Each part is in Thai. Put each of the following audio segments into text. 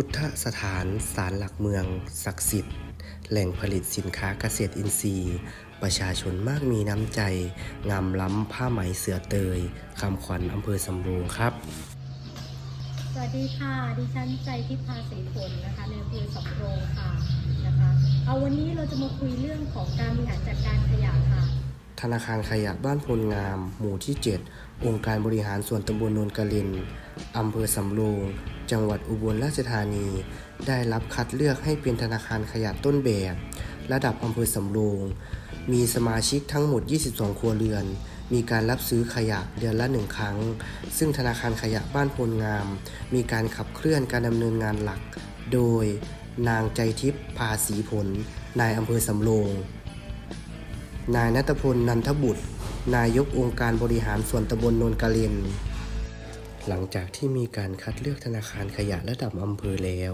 พุทธสถานศาลหลักเมือง ศักดิ์สิทธิ์ แหล่งผลิตสินค้าเกษตรอินทรีย์ ประชาชนมากมีน้ำใจ งามล้ำผ้าไหมเสือเตยคำขวัญอำเภอสำโรงครับ สวัสดีค่ะ ดิฉันใจทิพาศรีผลนะคะในอำเภอสำโรงค่ะนะคะ เอาวันนี้เราจะมาคุยเรื่องของการบริหารจัดการขยะค่ะ ธนาคารขยะบ้านพลงาม หมู่ที่ 7 องค์การบริหารส่วนตำบลนนกะลินอำเภอสำโรง จังหวัดอุบลราชธานี ได้รับคัดเลือกให้เป็นธนาคารขยะต้นแบบ ระดับอำเภอสำโรง มีสมาชิกทั้งหมด 22 ครัวเรือน มีการรับซื้อขยะเดือนละหนึ่งครั้ง ซึ่งธนาคารขยะบ้านพลงาม มีการขับเคลื่อนการดำเนินงานหลัก โดย นางใจทิพย์ภาษีผล นายอำเภอสำโรง นายนัทพลนันทบุตร นายกองค์การบริหารส่วนตำบลนนกาเลน หลังจากที่มีการคัดเลือกธนาคารขยะระดับอำเภอแล้ว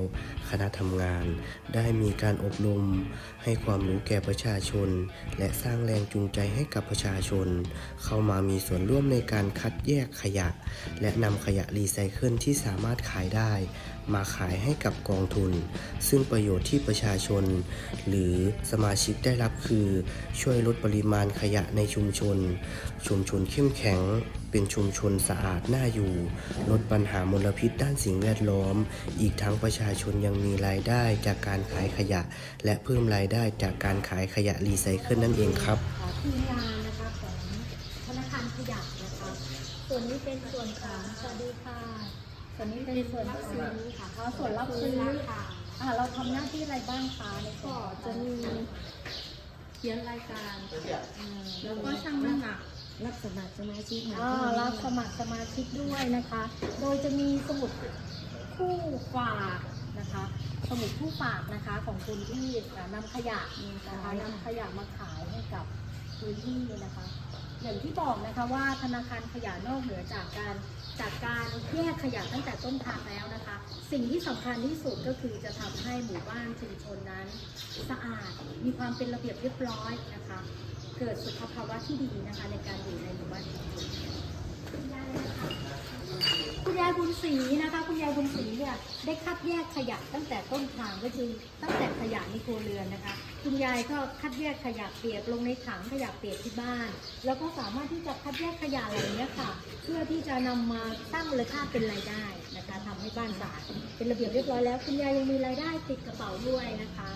คณะทำงานได้มีการอบรม ให้ความรู้แก่ประชาชน และสร้างแรงจูงใจให้กับประชาชน เข้ามามีส่วนร่วมในการคัดแยกขยะ และนำขยะรีไซเคิลที่สามารถขายได้ มาขายให้กับกองทุน ซึ่งประโยชน์ที่ประชาชน หรือสมาชิกได้รับคือ ช่วยลดปริมาณขยะในชุมชน ชุมชนเข้มแข็ง เป็นชุมชนสะอาดน่าอยู่ ลดปัญหามลพิษด้านสิ่งแวดล้อม อีกทั้งประชาชนยังมีรายได้จากการขายขยะ และเพิ่มรายได้จากการขายขยะรีไซเคิลนั่นเองครับค่ะทีมงานนะคะของธนาคารขยะนะคะส่วนนี้เป็นส่วนของสวัสดีค่ะส่วนนี้เป็นส่วนรับซื้อค่ะเอาส่วนรับซื้อค่ะอ่าเราทำหน้าที่อะไรบ้างคะในส่วนก็ของจะมีเขียนรายการอืมแล้วก็ช่างน้ำหนัก รับสมัครสมาชิกมาอ่ารับสมัครสมาชิกด้วยนะคะ โดยจะมีสมุดคู่ฝากนะคะ สมุดคู่ฝากนะคะของคุณที่นำขยะนะคะนำขยะมาขายให้กับพื้นที่นะคะ อย่างที่บอกนะคะว่าธนาคารขยะนอกเหนือจากการจากการแยกขยะตั้งแต่ต้นทางแล้วนะคะ สิ่งที่สำคัญที่สุดก็คือจะทำให้หมู่บ้านชุมชนนั้น สะอาดมีความเป็นระเบียบเรียบร้อยนะคะ เกิดสุขภาวะที่ดีนะคะในการอยู่ในหมู่บ้านคุณยายนะคะคุณยายบุญศรีนะคะ คุณยายบุญศรีเนี่ยได้คัดแยกขยะตั้งแต่ต้นทางก็คือตั้งแต่ขยะในครัวเรือนนะคะ คุณยายก็คัดแยกขยะเปียกลงในถังขยะเปียกที่บ้าน แล้วก็สามารถที่จะคัดแยกขยะเหล่านี้ค่ะ เพื่อที่จะนำมาสร้างมูลค่าเป็นรายได้นะคะทำให้บ้านสะอาดเป็นระเบียบเรียบร้อยแล้ว คุณยายยังมีรายได้ติดกระเป๋าด้วยนะคะ